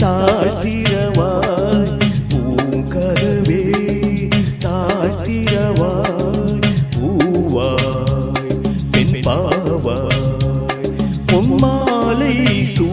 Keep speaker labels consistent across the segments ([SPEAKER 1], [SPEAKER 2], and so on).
[SPEAKER 1] தாழ்த்திரவாய் பூங்கதவே தாழ்த்திரவாய் பூவாய் பெண் பாவாய் பொம்மாலை சூடிடும்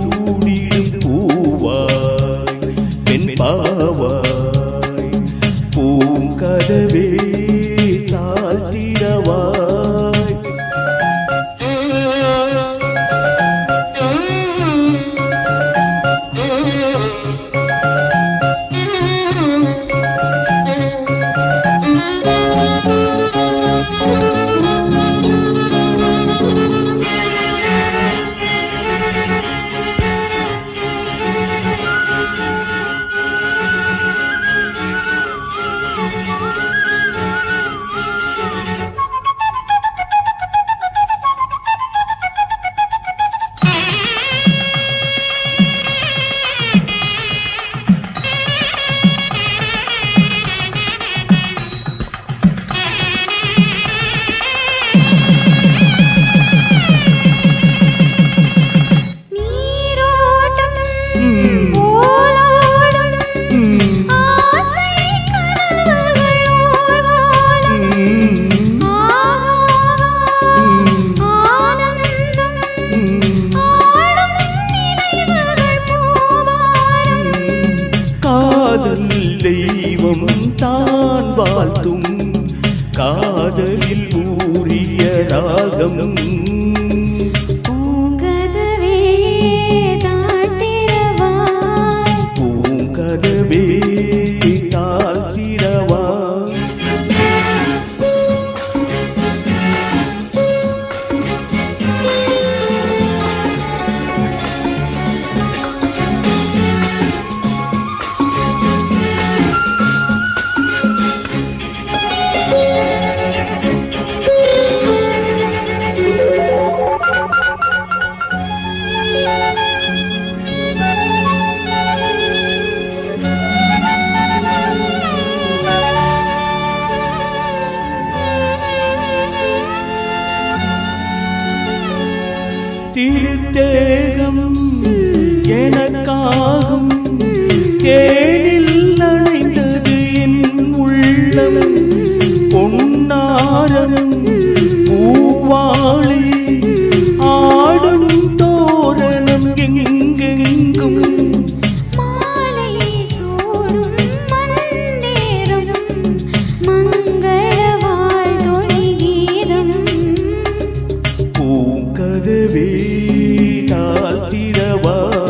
[SPEAKER 1] காதலில் ஊறிய ராகம். தேகம் எனக்காகும். கேடில் நனைந்தது என் உள்ளம். பொன்னாரம் பூவாளி. ஆடும் தோரணம் எங்கெங்கும் பூங்கதவே Whoa.